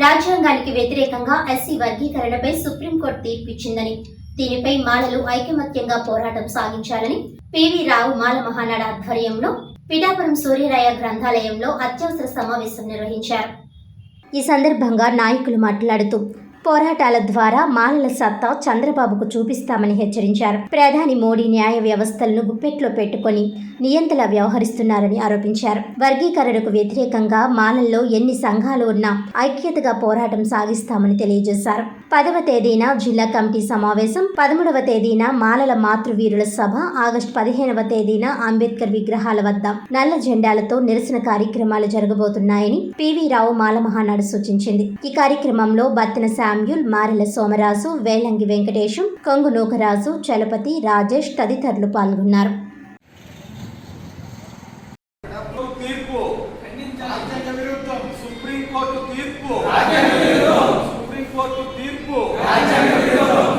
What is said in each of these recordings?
రాజ్యాంగానికి వ్యతిరేకంగా SC వర్గీకరణపై supreme court తీర్పు ఇచ్చిందని దీనిపై మాలలు ఐకమత్యంగా పోరాటం సాగించాలని పివి రావు మాల మహానాడ ఆధ్వర్యంలో పిఠాపురం సూర్యరాయ గ్రంథాలయంలో అత్యవసర సమావేశం నిర్వహించారు. ఈ సందర్భంగా నాయకులు మాట్లాడుతూ పోరాటాల ద్వారా మాలల సత్తా చంద్రబాబుకు చూపిస్తామని హెచ్చరించారు. ప్రధాని మోడీ న్యాయ వ్యవస్థలను గుప్పెట్లో పెట్టుకొని నియంతలా వ్యవహరిస్తున్నారని ఆరోపించారు. వర్గీకరణకు వ్యతిరేకంగా మాలల్లో ఎన్ని సంఘాలు ఉన్నా ఐక్యతగా పోరాటం సాగిస్తామని తెలియజేశారు. పదవ తేదీన జిల్లా కమిటీ సమావేశం పదమూడవ తేదీన మాలల మాతృవీరుల సభ ఆగస్టు పదిహేనవ తేదీన అంబేద్కర్ విగ్రహాల వద్ద నల్ల జెండాలతో నిరసన కార్యక్రమాలు జరగబోతున్నాయని పివి రావు మాల మహానాడు సూచించింది. ఈ కార్యక్రమంలో బత్తిన శామ్యుల్ మారెల సోమరాజు వేలంగి వెంకటేశం కొంగు నూకరాజు చలపతి రాజేష్ తదితరులు పాల్గొన్నారు. తీర్పు. రాజ్యాంగ విరుద్ధం. సుప్రీంకోర్టు తీర్పు. సుప్రీంకోర్టు తీర్పు.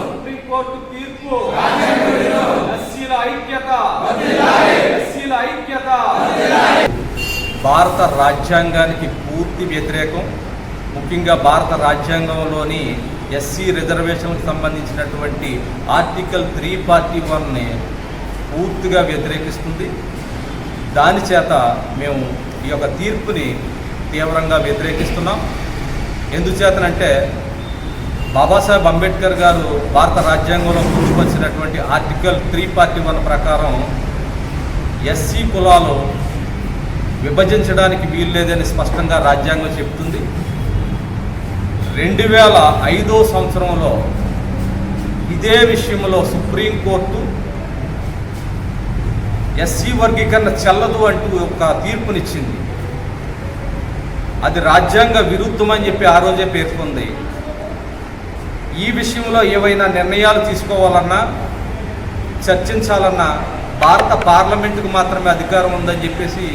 సుప్రీంకోర్టు తీర్పు. ఎస్సీల ఐక్యత. ఎస్సీల ఐక్యత. భారత రాజ్యాంగానికి పూర్తి వ్యతిరేకం. ముఖ్యంగా భారత రాజ్యాంగంలోని ఎస్సీ రిజర్వేషన్లకు సంబంధించినటువంటి ఆర్టికల్ త్రీ ఫార్టీ వన్ని పూర్తిగా వ్యతిరేకిస్తుంది. దాని చేత మేము ఈ యొక్క తీర్పుని తీవ్రంగా వ్యతిరేకిస్తున్నాం. ఎందుచేతనంటే బాబాసాహెబ్ అంబేద్కర్ గారు భారత రాజ్యాంగంలో పొందుపరిచినటువంటి ఆర్టికల్ త్రీ ఫార్టీ వన్ ప్రకారం ఎస్సీ కులాలు విభజించడానికి వీలు లేదని స్పష్టంగా రాజ్యాంగం చెప్తుంది. రెండు వేల ఐదో సంవత్సరంలో ఇదే విషయంలో సుప్రీంకోర్టు ఎస్సీ వర్గీకరణ చెల్లదు అంటూ ఒక తీర్పునిచ్చింది. అది రాజ్యాంగ విరుద్ధమని చెప్పి ఆ రోజే పేర్కొంది. ఈ విషయంలో ఏవైనా నిర్ణయాలు తీసుకోవాలన్నా చర్చించాలన్నా భారత పార్లమెంటుకు మాత్రమే అధికారం ఉందని చెప్పేసి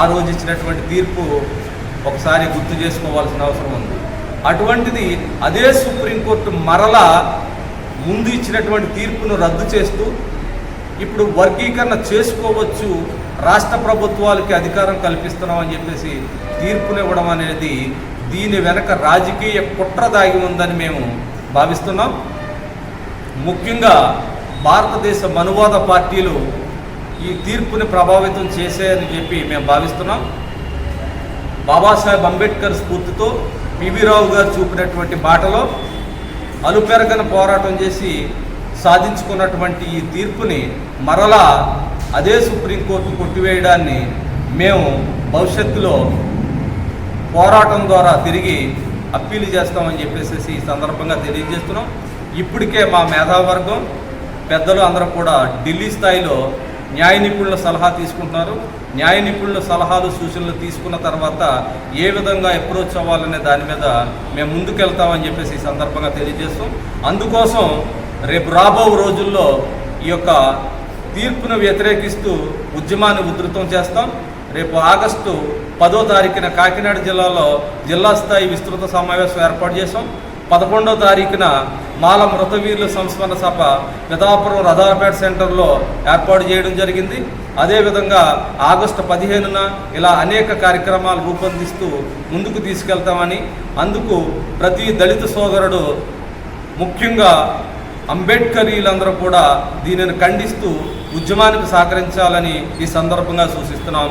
ఆ రోజు ఇచ్చినటువంటి తీర్పు ఒకసారి గుర్తు చేసుకోవాల్సిన అవసరం ఉంది. అటువంటిది అదే సుప్రీంకోర్టు మరలా ముందు ఇచ్చినటువంటి తీర్పును రద్దు చేస్తూ ఇప్పుడు వర్గీకరణ చేసుకోవచ్చు రాష్ట్ర ప్రభుత్వాలకి అధికారం కల్పిస్తున్నాం అని చెప్పేసి తీర్పునివ్వడం అనేది దీని వెనక రాజకీయ కుట్ర దాగి ఉందని మేము భావిస్తున్నాం. ముఖ్యంగా భారతదేశ మనువాద పార్టీలు ఈ తీర్పుని ప్రభావితం చేశాయని చెప్పి మేము భావిస్తున్నాం. బాబాసాహెబ్ అంబేద్కర్ స్ఫూర్తితో పివి రావు గారు చూపినటువంటి బాటలో అలుపెరగని పోరాటం చేసి సాధించుకున్నటువంటి ఈ తీర్పుని మరలా అదే సుప్రీంకోర్టు కొట్టివేయడాన్ని మేము భవిష్యత్తులో పోరాటం ద్వారా తిరిగి అప్పీల్ చేస్తామని చెప్పేసి ఈ సందర్భంగా తెలియజేస్తున్నాం. ఇప్పటికే మా మేధావర్గం పెద్దలు అందరూ కూడా ఢిల్లీ స్థాయిలో న్యాయ నిపుణుల సలహా తీసుకుంటున్నారు. న్యాయ నిపుణుల సలహాలు సూచనలు తీసుకున్న తర్వాత ఏ విధంగా అప్రోచ్ అవ్వాలనే దాని మీద మేము ముందుకెళ్తామని చెప్పేసి ఈ సందర్భంగా తెలియజేస్తాం అందుకోసం రేపు రాబో రోజుల్లో ఈ యొక్క తీర్పును వ్యతిరేకిస్తూ ఉద్యమాన్ని ఉధృతం చేస్తాం. రేపు ఆగస్టు పదో తారీఖున కాకినాడ జిల్లాలో జిల్లా స్థాయి విస్తృత సమావేశం ఏర్పాటు చేశాం. పదకొండో తారీఖున మాల మృతవీరుల సంస్మరణ సభ పితాపురం రథాపేట సెంటర్లో ఏర్పాటు చేయడం జరిగింది. అదేవిధంగా ఆగస్టు పదిహేనున ఇలా అనేక కార్యక్రమాలు రూపొందిస్తూ ముందుకు తీసుకెళ్తామని అందుకు ప్రతి దళిత సోదరుడు ముఖ్యంగా అంబేద్కరీలందరూ కూడా దీనిని ఖండిస్తూ ఉద్యమానికి సహకరించాలని ఈ సందర్భంగా సూచిస్తున్నాం.